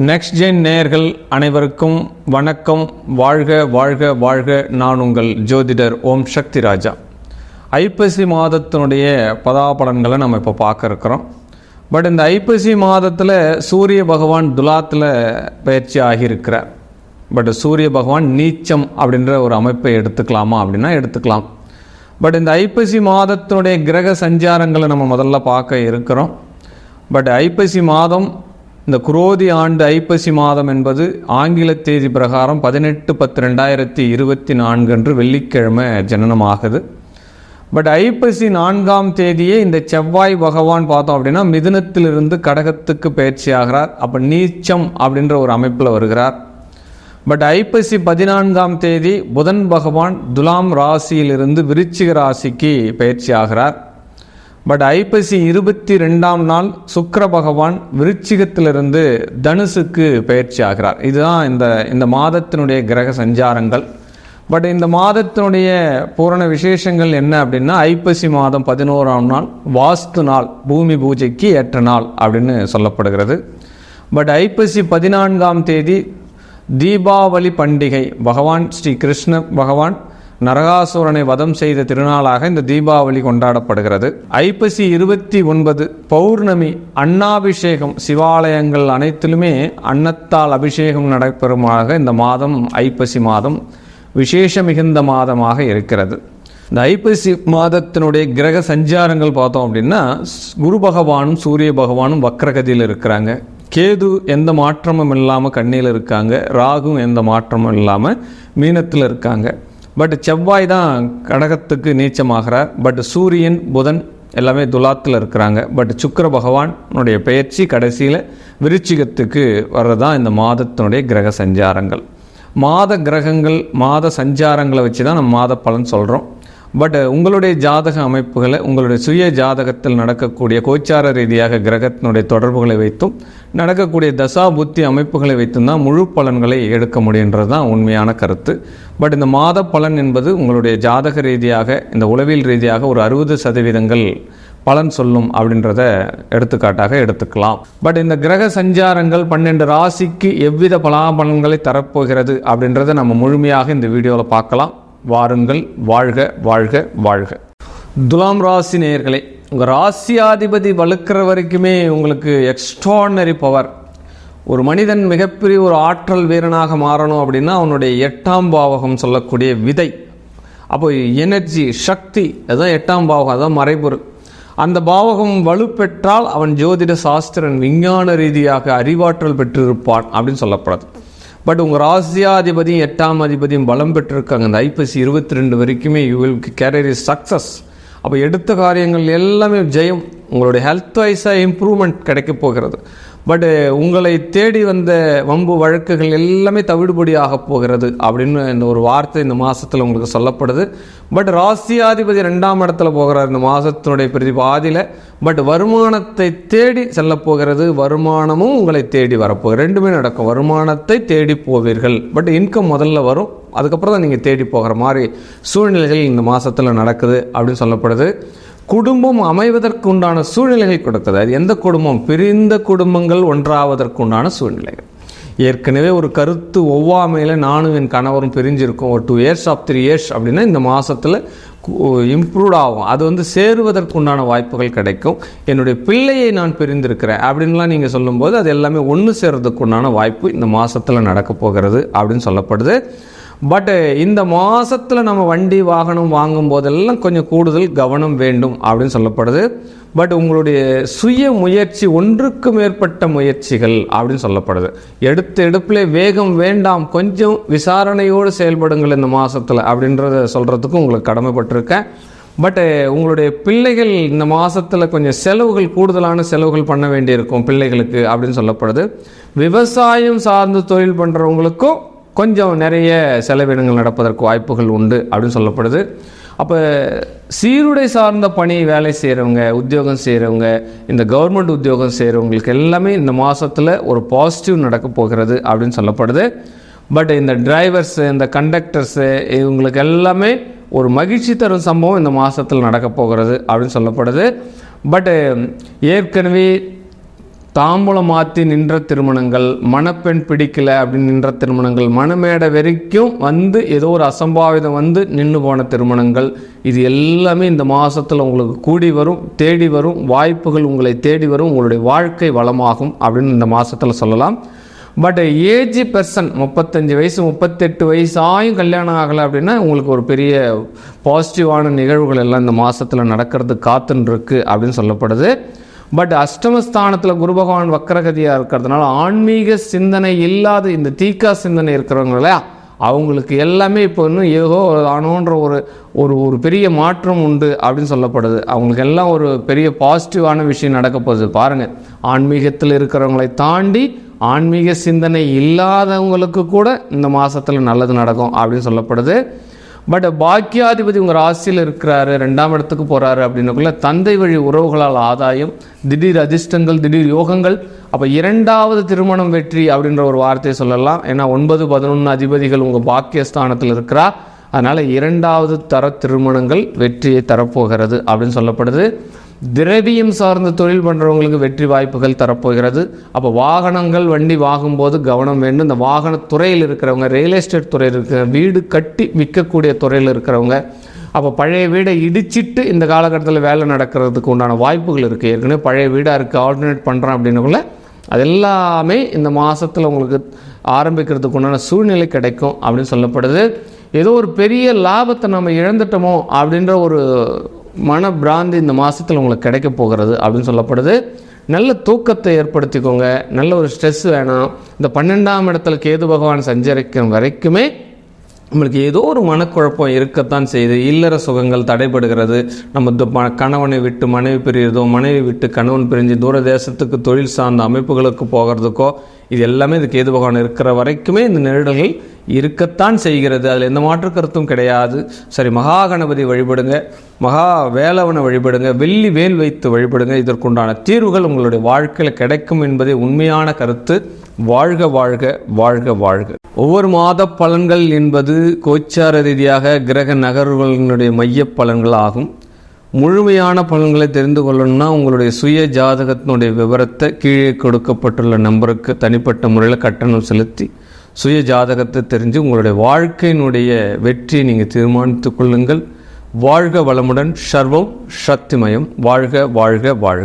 Next gen நேயர்கள் அனைவருக்கும் வணக்கம். வாழ்க வாழ்க வாழ்க. நான் உங்கள் ஜோதிடர் ஓம் சக்தி ராஜா. ஐப்பசி மாதத்தினுடைய பதாபலன்களை நம்ம இப்போ பார்க்க இருக்கிறோம். பட் இந்த ஐப்பசி மாதத்தில் சூரிய பகவான் துலாத்தில் பயிற்சி ஆகியிருக்கிறார். பட் சூரிய பகவான் நீச்சம் அப்படின்ற ஒரு அமைப்பை எடுத்துக்கலாமா அப்படின்னா எடுத்துக்கலாம். பட் இந்த ஐப்பசி மாதத்தினுடைய கிரக சஞ்சாரங்களை நம்ம முதல்ல பார்க்க இருக்கிறோம். பட் ஐப்பசி மாதம் இந்த குரோதி ஆண்டு ஐப்பசி மாதம் என்பது ஆங்கில தேதி பிரகாரம் பதினெட்டு பத்து ரெண்டாயிரத்தி இருபத்தி நான்கு அன்று வெள்ளிக்கிழமை ஜனனமாகுது. பட் ஐப்பசி நான்காம் தேதியே இந்த செவ்வாய் பகவான் பார்த்தோம் அப்படின்னா மிதுனத்திலிருந்து கடகத்துக்கு பயிற்சி ஆகிறார் அப்போ நீச்சம் அப்படின்ற ஒரு அமைப்பில் வருகிறார். பட் ஐப்பசி பதினான்காம் தேதி புதன் பகவான் துலாம் ராசியிலிருந்து விருச்சிக ராசிக்கு பயிற்சி ஆகிறார் பட் ஐப்பசி இருபத்தி ரெண்டாம் நாள் சுக்கர பகவான் விருச்சிகத்திலிருந்து தனுசுக்கு பயிற்சி ஆகிறார். இதுதான் இந்த இந்த மாதத்தினுடைய கிரக சஞ்சாரங்கள். பட் இந்த மாதத்தினுடைய பூரண விசேஷங்கள் என்ன அப்படின்னா ஐப்பசி மாதம் பதினோராம் நாள் வாஸ்து நாள் பூமி பூஜைக்கு ஏற்ற நாள் அப்படின்னு சொல்லப்படுகிறது. பட் ஐப்பசி பதினான்காம் தேதி தீபாவளி பண்டிகை பகவான் ஸ்ரீ கிருஷ்ண பகவான் நரகாசுரனை வதம் செய்த திருநாளாக இந்த தீபாவளி கொண்டாடப்படுகிறது. ஐப்பசி இருபத்தி ஒன்பது பௌர்ணமி அன்னாபிஷேகம் சிவாலயங்கள் அனைத்திலுமே அன்னத்தால் அபிஷேகம் நடைபெறுமாக இந்த மாதம் ஐப்பசி மாதம் விசேஷ மிகுந்த மாதமாக இருக்கிறது. இந்த ஐப்பசி மாதத்தினுடைய கிரக சஞ்சாரங்கள் பார்த்தோம் அப்படின்னா குரு பகவானும் சூரிய பகவானும் வக்ரகதியில் இருக்கிறாங்க. கேது எந்த மாற்றமும் இல்லாமல் கண்ணியில் இருக்காங்க ராகும் எந்த மாற்றமும் இல்லாமல் மீனத்தில் இருக்காங்க. பட் செவ்வாய் தான் கடகத்துக்கு நீச்சமாகிறார். பட் சூரியன் புதன் எல்லாமே துலாத்தில் இருக்கிறாங்க. பட் சுக்கர பகவானுடைய பெயர்ச்சி கடைசியில் விருச்சிகத்துக்கு வர்றதான் இந்த மாதத்தினுடைய கிரக சஞ்சாரங்கள். மாத கிரகங்கள் மாத சஞ்சாரங்களை வச்சு தான் நம்ம மாத பலன் சொல்கிறோம் பட் uh, உங்களுடைய ஜாதக அமைப்புகளை உங்களுடைய சுய ஜாதகத்தில் நடக்கக்கூடிய கோச்சார ரீதியாக கிரகத்தினுடைய தொடர்புகளை வைத்தும் நடக்கக்கூடிய தசா புத்தி அமைப்புகளை வைத்தும் தான் முழு பலன்களை எடுக்க முடியுன்றது தான் உண்மையான கருத்து. பட் இந்த மாத பலன் என்பது உங்களுடைய ஜாதக ரீதியாக இந்த உளவியல் ரீதியாக ஒரு அறுபது சதவீதங்கள் பலன் சொல்லும் அப்படின்றத எடுத்துக்காட்டாக எடுத்துக்கலாம். பட் இந்த கிரக சஞ்சாரங்கள் பன்னெண்டு ராசிக்கு எவ்வித பலாபலன்களை தரப்போகிறது அப்படின்றத நம்ம முழுமையாக இந்த வீடியோவில் பார்க்கலாம். வாருங்கள் வாழ்க வாழ்க வாழ்க. துலாம் ராசி நேயர்களே உங்கள் ராசியாதிபதி வலுக்கிற வரைக்குமே உங்களுக்கு எக்ஸ்ட்ரானரி பவர் ஒரு மனிதன் மிகப்பெரிய ஒரு ஆற்றல் வீரனாக மாறணும் அப்படின்னா அவனுடைய எட்டாம் பாவகம் சொல்லக்கூடிய விதை. அப்போ எனர்ஜி சக்தி அதுதான் எட்டாம் பாவகம் அதுதான் மறைபொருள். அந்த பாவகம் வலுப்பெற்றால் அவன் ஜோதிட சாஸ்திரன் விஞ்ஞான ரீதியாக அறிவாற்றல் பெற்றிருப்பான் அப்படின்னு சொல்லப்படுது. பட் உங்கள் ராசியாதிபதியும் எட்டாம் அதிபதியும் பலம் பெற்றிருக்காங்க. இந்த ஐப்பசி இருபத்தி ரெண்டு வரைக்குமே you will career is success அப்போ எடுத்த காரியங்கள் எல்லாமே ஜெயம். உங்களுடைய ஹெல்த் வைஸாக இம்ப்ரூவ்மெண்ட் கிடைக்க போகிறது. பட் உங்களை தேடி வந்த வம்பு வழக்குகள் எல்லாமே தவிடுபடியாக போகிறது அப்படின்னு இந்த ஒரு வார்த்தை இந்த மாதத்தில் உங்களுக்கு சொல்லப்படுது. பட் ராசியாதிபதி ரெண்டாம் இடத்துல போகிறார் இந்த மாதத்தினுடைய பிரதிபாதியில். பட் வருமானத்தை தேடி செல்ல போகிறது. வருமானமும் உங்களை தேடி வரப்போகுது. ரெண்டுமே நடக்கும். வருமானத்தை தேடி போவீர்கள். பட் இன்கம் முதல்ல வரும். அதுக்கப்புறம் தான் நீங்கள் தேடி போகிற மாதிரி சூழ்நிலைகள் இந்த மாதத்தில் நடக்குது அப்படின்னு சொல்லப்படுது. குடும்பம் அமைவதற்கு உண்டான சூழ்நிலைகள் கொடுக்குது அது எந்த குடும்பம்? பிரிந்த குடும்பங்கள் ஒன்றாவதற்கு உண்டான சூழ்நிலைகள். ஏற்கனவே ஒரு கருத்து ஒவ்வாமையில் நானும் என் கணவரும் பிரிஞ்சிருக்கோம். ஒரு two years of three years அப்படின்னா இந்த மாதத்தில் இம்ப்ரூவ் ஆகும். அது வந்து சேருவதற்கு உண்டான வாய்ப்புகள் கிடைக்கும். என்னுடைய பிள்ளையை நான் பிரிந்திருக்கிறேன் அப்படின்லாம் நீங்கள் சொல்லும்போது அது எல்லாமே ஒன்று சேர்றதுக்குண்டான வாய்ப்பு இந்த மாதத்தில் நடக்க போகிறது அப்படின்னு சொல்லப்படுது. பட்டு eh, இந்த மாதத்தில் நம்ம வண்டி வாகனம் வாங்கும் போதெல்லாம் கொஞ்சம் கூடுதல் கவனம் வேண்டும் அப்படின்னு சொல்லப்படுது. பட் உங்களுடைய சுய முயற்சி ஒன்றுக்கு மேற்பட்ட முயற்சிகள் அப்படின்னு சொல்லப்படுது. எடுத்த எடுப்பில் வேகம் வேண்டாம் கொஞ்சம் விசாரணையோடு செயல்படுங்கள் இந்த மாதத்தில் அப்படின்றத சொல்கிறதுக்கும் உங்களுக்கு கடமைப்பட்டிருக்கேன். பட் eh, உங்களுடைய பிள்ளைகள் இந்த மாதத்தில் கொஞ்சம் செலவுகள் கூடுதலான செலவுகள் பண்ண வேண்டியிருக்கும் பிள்ளைகளுக்கு அப்படின்னு சொல்லப்படுது. விவசாயம் சார்ந்து தொழில் பண்ணுறவங்களுக்கும் கொஞ்சம் நிறைய செலவினங்கள் நடப்பதற்கு வாய்ப்புகள் உண்டு அப்படின்னு சொல்லப்படுது. அப்போ சீருடை சார்ந்த பணி வேலை செய்கிறவங்க உத்தியோகம் செய்கிறவங்க இந்த கவர்மெண்ட் உத்தியோகம் செய்கிறவங்களுக்கு எல்லாமே இந்த மாதத்தில் ஒரு பாசிட்டிவ் நடக்க போகிறது அப்படின்னு சொல்லப்படுது. பட் இந்த டிரைவர்ஸு இந்த கண்டக்டர்ஸு இவங்களுக்கு எல்லாமே ஒரு மகிழ்ச்சி தரும் சம்பவம் இந்த மாதத்தில் நடக்க போகிறது அப்படின்னு சொல்லப்படுது. பட் ஏற்கனவே தாம்பூலம் மாற்றி நின்ற திருமணங்கள் மணப்பெண் பிடிக்கல அப்படின்னு நின்ற திருமணங்கள் மணமேடை வரைக்கும் வந்து ஏதோ ஒரு அசம்பாவிதம் வந்து நின்று போன திருமணங்கள். இது எல்லாமே இந்த மாதத்தில் உங்களுக்கு கூடி வரும் தேடி வரும் வாய்ப்புகள் உங்களை தேடி வரும் உங்களுடைய வாழ்க்கை வளமாகும் அப்படின்னு இந்த மாதத்தில் சொல்லலாம். பட் ஏஜ் பர்சன் முப்பத்தஞ்சு வயசு முப்பத்தெட்டு வயசு ஆயும் கல்யாணம் ஆகலை அப்படின்னா உங்களுக்கு ஒரு பெரிய பாசிட்டிவான நிகழ்வுகள் எல்லாம் இந்த மாதத்தில் நடக்கிறது காத்துன்னு இருக்குது அப்படின்னு சொல்லப்படுது. பட் அஷ்டமஸ்தானத்தில் குரு பகவான் வக்கரகதியாக இருக்கிறதுனால ஆன்மீக சிந்தனை இல்லாத இந்த தீக்கா சிந்தனை இருக்கிறவங்க இல்லையா? அவங்களுக்கு எல்லாமே இப்போ இன்னும் ஏதோ ஆனோன்ற ஒரு ஒரு ஒரு பெரிய மாற்றம் உண்டு அப்படின்னு சொல்லப்படுது. அவங்களுக்கு எல்லாம் ஒரு பெரிய பாசிட்டிவான விஷயம் நடக்க போகுது. பாருங்கள் ஆன்மீகத்தில் இருக்கிறவங்களை தாண்டி ஆன்மீக சிந்தனை இல்லாதவங்களுக்கு கூட இந்த மாதத்தில் நல்லது நடக்கும் அப்படின்னு சொல்லப்படுது. பட் பாக்கியாதிபதி உங்கள் ராசியில் இருக்கிறாரு ரெண்டாம் இடத்துக்கு போகிறாரு அப்படின்னக்குள்ள தந்தை வழி உறவுகளால் ஆதாயம் திடீர் அதிர்ஷ்டங்கள் திடீர் யோகங்கள் அப்போ இரண்டாவது திருமணம் வெற்றி அப்படின்ற ஒரு வார்த்தையை சொல்லலாம். ஏன்னா ஒன்பது பதினொன்று அதிபதிகள் உங்கள் பாக்கியஸ்தானத்தில் இருக்கிறா. அதனால் இரண்டாவது தர திருமணங்கள் வெற்றியை தரப்போகிறது அப்படின்னு சொல்லப்படுது. திரவியம் சார்ந்த தொழில் பண்ணுறவங்களுக்கு வெற்றி வாய்ப்புகள் தரப்போகிறது. அப்போ வாகனங்கள் வண்டி வாங்கும்போது கவனம் வேண்டும். இந்த வாகன துறையில் இருக்கிறவங்க ரியல் எஸ்டேட் துறையில் இருக்கிற வீடு கட்டி விற்கக்கூடிய துறையில் இருக்கிறவங்க அப்போ பழைய வீடை இடிச்சிட்டு இந்த காலகட்டத்தில் வேலை நடக்கிறதுக்கு உண்டான வாய்ப்புகள் இருக்குது ஏற்கனவே பழைய வீடாக இருக்குது ஆல்டர்னேட் பண்ணுறோம் அப்படின்னக்குள்ள அது எல்லாமே இந்த மாதத்தில் உங்களுக்கு ஆரம்பிக்கிறதுக்கு உண்டான சூழ்நிலை கிடைக்கும் அப்படின்னு சொல்லப்படுது. ஏதோ ஒரு பெரிய லாபத்தை நம்ம இழந்துட்டோமோ அப்படின்ற ஒரு மன பிராந்தி இந்த மாதத்தில் உங்களுக்கு கிடைக்க போகிறது அப்படின்னு சொல்லப்படுது. நல்ல தூக்கத்தை ஏற்படுத்திக்கோங்க. நல்ல ஒரு ஸ்ட்ரெஸ் வேணாம். இந்த பன்னெண்டாம் இடத்துல கேது பகவான் சஞ்சரிக்கும் வரைக்குமே நம்மளுக்கு ஏதோ ஒரு மனக்குழப்பம் இருக்கத்தான் செய்யுது. இல்லற சுகங்கள் தடைபடுகிறது. நம்ம கணவனை விட்டு மனைவி பிரியறதோ மனைவி விட்டு கணவன் பிரிஞ்சு தூர தேசத்துக்கு தொழில் சார்ந்த அமைப்புகளுக்கு போகிறதுக்கோ இது எல்லாமே இது கேது பகவான் இருக்கிற வரைக்குமே இந்த நெருடல்கள் இருக்கத்தான் செய்கிறது. அதில் எந்த மாற்று கருத்தும் கிடையாது. சரி மகா கணபதி வழிபடுங்க. மகா வேலவனை வழிபடுங்க. வெள்ளி வேல் வைத்து வழிபடுங்க. இதற்குண்டான தீர்வுகள் உங்களுடைய வாழ்க்கையில் கிடைக்கும் என்பதே உண்மையான கருத்து. வாழ்க வாழ்க வாழ்க வாழ்க. ஒவ்வொரு மாத பலன்கள் என்பது கோச்சார ரீதியாக கிரக நகர்வுகளினுடைய மைய பலன்கள் ஆகும் முழுமையான பலன்களை தெரிந்து கொள்ளணும்னா உங்களுடைய சுய ஜாதகத்தினுடைய விவரத்தை கீழே கொடுக்கப்பட்டுள்ள நம்பருக்கு தனிப்பட்ட முறையில் கட்டணம் செலுத்தி சுய ஜாதகத்தை தெரிஞ்சு உங்களுடைய வாழ்க்கையினுடைய வெற்றியை நீங்கள் தீர்மானித்துக் கொள்ளுங்கள். வாழ்க வளமுடன் சர்வம் சக்திமயம். வாழ்க வாழ்க வாழ்க.